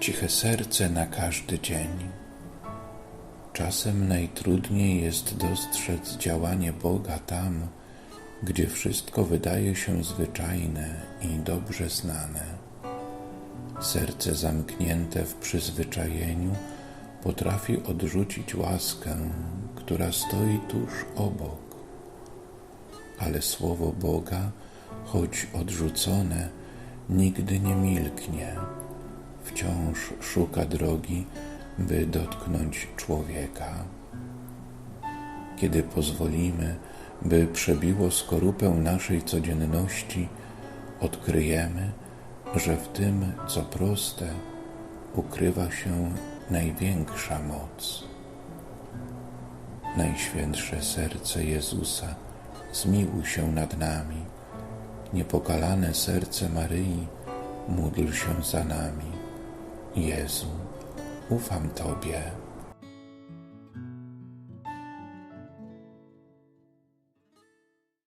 Ciche serce na każdy dzień. Czasem najtrudniej jest dostrzec działanie Boga tam, gdzie wszystko wydaje się zwyczajne i dobrze znane. Serce zamknięte w przyzwyczajeniu potrafi odrzucić łaskę, która stoi tuż obok. Ale słowo Boga, choć odrzucone, nigdy nie milknie. Wciąż szuka drogi, by dotknąć człowieka. Kiedy pozwolimy, by przebiło skorupę naszej codzienności, odkryjemy, że w tym, co proste, ukrywa się największa moc. Najświętsze serce Jezusa, zmiłuj się nad nami. Niepokalane serce Maryi, módl się za nami. Jezu, ufam Tobie.